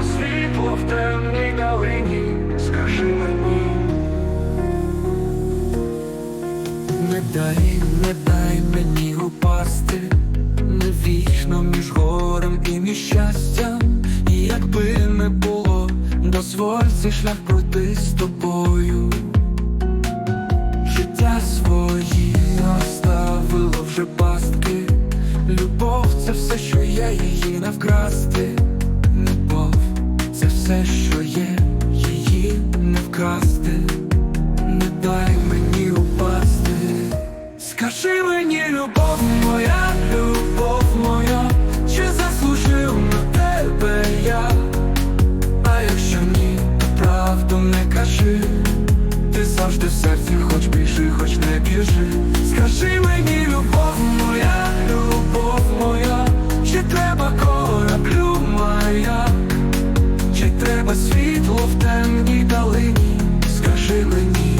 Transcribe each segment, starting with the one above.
Світло в темній далині, скажи мені, не дай, не дай мені упасти, не вічно між горем і між якби не було, дозволь цей шлях пройти з тобою. Є, її не вкрасти. Не дай мені упасти. Скажи мені, любов моя, любов моя, чи заслужив на тебе я? А якщо ні, то правду не кажи. Ти завжди в серці, темній долині? Скажи мені.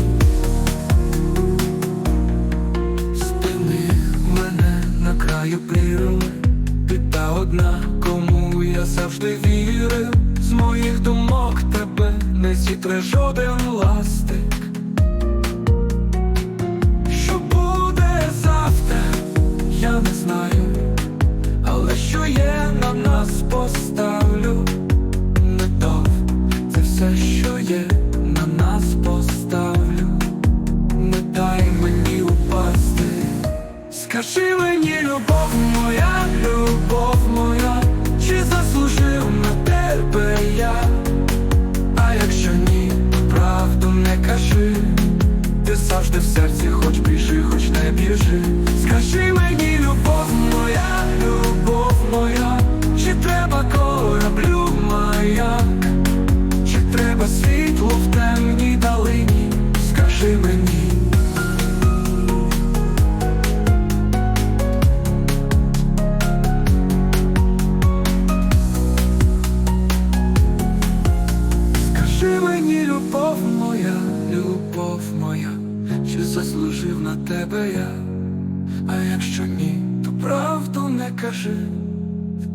Спини мене на краю прірви Ти та одна, кому я завжди вірив. З моїх думок тебе не зітре жоден ластик. Що буде завтра, я не знаю. Але що є на нас поставлю хоч заслужив на тебе я? А якщо ні, то правду не кажи,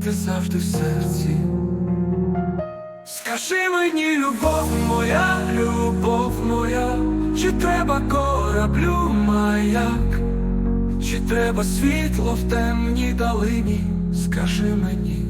ти завжди в серці. Скажи мені, любов моя, любов моя, чи треба кораблю маяк, чи треба світло в темній долині, скажи мені.